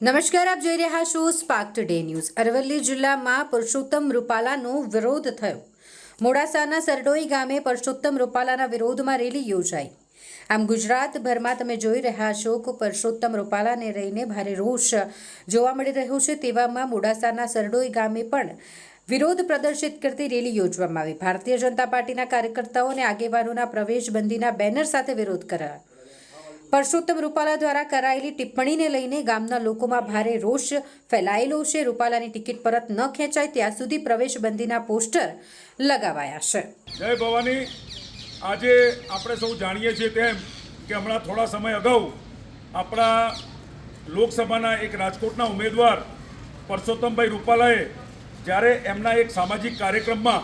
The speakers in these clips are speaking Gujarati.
નમસ્કાર, આપ જોઈ રહ્યા છો સ્પાર્ક ટુડે ન્યૂઝ અરવલ્લી જિલ્લામાં પુરુષોત્તમ રૂપાલાનો વિરોધ થયો. મોડાસાના સરડોઈ ગામે પુરુષોત્તમ રૂપાલાના વિરોધમાં રેલી યોજાઈ. આમ ગુજરાતભરમાં તમે જોઈ રહ્યા છો કે પુરુષોત્તમ રૂપાલાને રહીને ભારે રોષ જોવા મળી રહ્યો છે તેવામાં મોડાસાના સરડોઈ ગામે પણ વિરોધ પ્રદર્શિત કરતી રેલી યોજવામાં આવી. ભારતીય જનતા પાર્ટીના કાર્યકર્તાઓ અને આગેવાનોના પ્રવેશબંધીના બેનર સાથે વિરોધ કરાયો. પરસોત્તમ રૂપાલા દ્વારા કરાયેલી ટિપ્પણીને લઈને ગામના લોકોમાં ભારે રોષ ફેલાયેલો છે. રૂપાલાની ટિકિટ પરત ન ખેંચાય ત્યાં સુધી પ્રવેશબંધીના પોસ્ટર લગાવાયા છે. જય ભવાની. આજે આપણે સૌ જાણીએ છીએ તેમ કે હમણાં થોડા સમય અગાઉ આપણા લોકસભાના એક રાજકોટના ઉમેદવાર પરસોત્તમભાઈ રૂપાલાએ જ્યારે એમના એક સામાજિક કાર્યક્રમમાં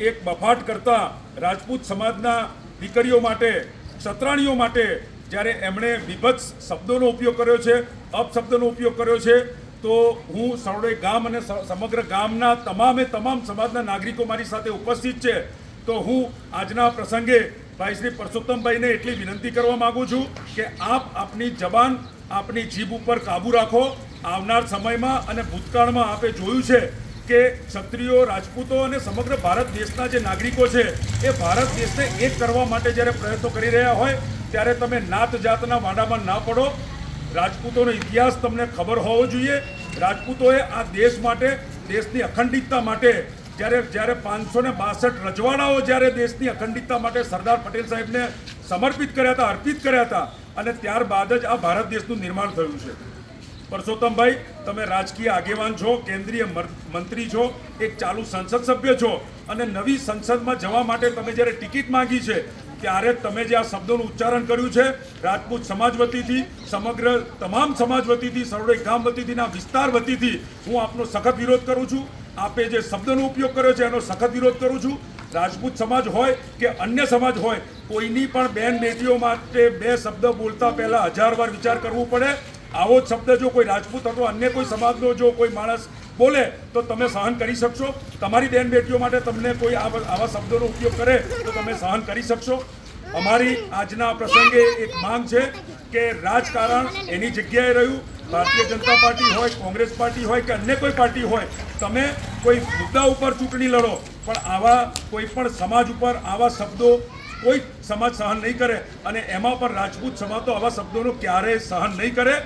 એક બફાટ કરતા રાજપૂત સમાજના દીકરીઓ માટે, સતરાણીઓ માટે જ્યારે એમણે વિભત્સ શબ્દોનો ઉપયોગ કર્યો છે અપશબ્દોનો ઉપયોગ કર્યો છે, તો હું સરોડે ગામ અને સમગ્ર ગામના તમામે તમામ સમાજના નાગરિકો મારી સાથે ઉપસ્થિત છે, તો હું આજના પ્રસંગે ભાઈ શ્રી પરસોત્તમભાઈને એટલી વિનંતી કરવા માગું છું કે આપ આપની જબાન, આપની જીભ ઉપર કાબૂ રાખો. આવનાર સમયમાં અને ભૂતકાળમાં આપે જોયું છે કે ક્ષત્રિયો, રાજપૂતો અને સમગ્ર ભારત દેશના જે નાગરિકો છે, એ ભારત દેશને એક કરવા માટે જ્યારે પ્રયત્નો કરી રહ્યા હોય, ત્યારે તમે નાત જાતના વાડામાં ના પડો. રાજપૂતોનો ઇતિહાસ તમને ખબર હોવો જોઈએ. રાજપૂતોએ આ દેશ માટે, દેશની અખંડિતતા માટે, જ્યારે જ્યારે પાંચસો ને બાસઠ રજવાડાઓ જ્યારે દેશની અખંડિતતા માટે સરદાર પટેલ સાહેબને સમર્પિત કર્યા હતા, અર્પિત કર્યા હતા, અને ત્યારબાદ જ આ ભારત દેશનું નિર્માણ થયું છે. પરસોત્તમભાઈ તમે રાજકીય આગેવાન છો, કેન્દ્રીય મંત્રી છો, એક ચાલુ સંસદ સભ્ય છો અને નવી સંસદમાં જવા માટે તમે જ્યારે ટિકિટ માંગી છે, ત્યારે તમે જે આ શબ્દોનું ઉચ્ચારણ કર્યું છે, રાજપૂત સમાજ વતીથી, સમગ્ર તમામ સમાજ વતીથી સરોડે ગામ વતીથીના વિસ્તાર વતીથી, હું આપનો સખત વિરોધ કરું છું. આપે જે શબ્દનો ઉપયોગ કર્યો છે, એનો સખત વિરોધ કરું છું. રાજપૂત સમાજ હોય કે અન્ય સમાજ હોય, કોઈની પણ બેન બેટીઓ માટે બે શબ્દ બોલતા પહેલા હજાર વાર વિચાર કરવું પડે. આવો જ શબ્દ જો કોઈ રાજપૂત અથવા અન્ય કોઈ સમાજનો જો કોઈ માણસ બોલે, તો તમે સહન કરી શકશો? તમારી બેન બેટીઓ માટે તમને કોઈ આવા શબ્દોનો ઉપયોગ કરે, તો તમે સહન કરી શકશો? અમારી આજના પ્રસંગે એક માંગ છે કે રાજકારણ એની જગ્યાએ રહ્યું. ભારતીય જનતા પાર્ટી હોય, કોંગ્રેસ પાર્ટી હોય કે અન્ય કોઈ પાર્ટી હોય, તમે કોઈ મુદ્દા ઉપર ચૂંટણી લડો, પણ આવા કોઈ પણ સમાજ ઉપર આવા શબ્દો કોઈ સમાજ સહન નહીં કરે અને એમાં પણ રાજપૂત સમાજ તો આવા શબ્દોનો ક્યારેય સહન નહીં કરે.